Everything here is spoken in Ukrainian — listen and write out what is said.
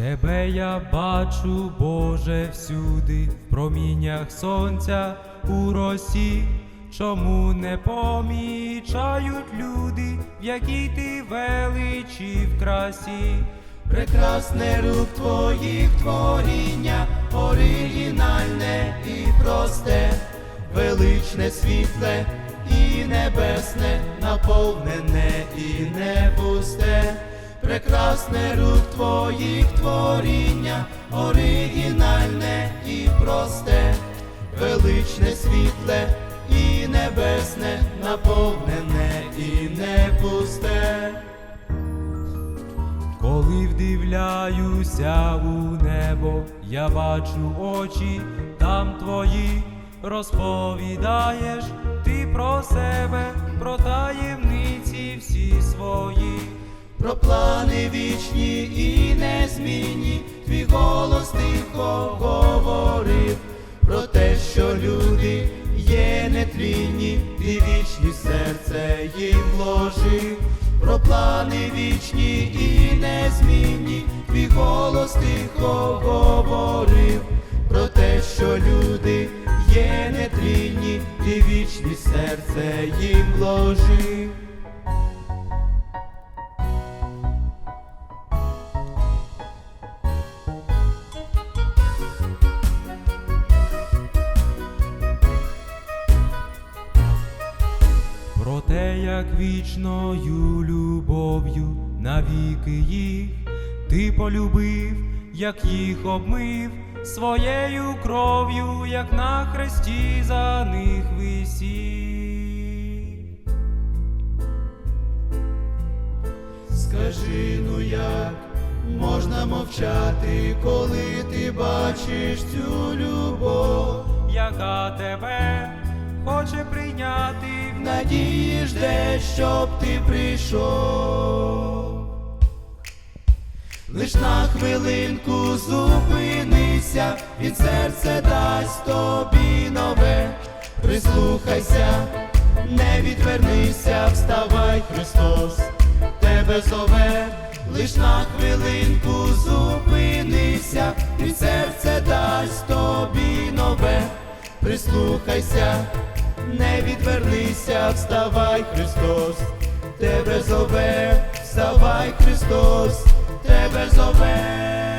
Тебе я бачу, Боже, всюди, в проміннях сонця у росі. Чому не помічають люди, в якій ти величі в красі? Прекрасне рук твоїх творіння, оригінальне і просте, величне світле і небесне, наповнене і не пусте. Прекрасне рук твоїх творіння, оригінальне і просте, величне світле і небесне, наповнене і не пусте. Коли вдивляюся у небо, я бачу очі там твої, розповідаєш ти про себе, про свої. Про плани вічні і незмінні, твій голос тихо говорив, про те, що люди є нетлінні, ти вічні серце їм вложив, про плани вічні і незмінні, твій голос тихо говорив, про те, що люди є нетлінні, ти вічні серце їм вложив. Про те, як вічною любов'ю навіки їх ти полюбив, як їх обмив своєю кров'ю, як на хресті за них висів. Скажи, ну як можна мовчати, коли ти бачиш цю любов, яка тебе хоче прийняти. В надії жде, щоб ти прийшов. Лиш на хвилинку зупинися, він серце дасть тобі нове, прислухайся, не відвернися, вставай, Христос, тебе зове, лиш на хвилинку зупинися, він серце прислухайся, не відвернися, вставай, Христос, тебе зове, вставай, Христос, тебе зове.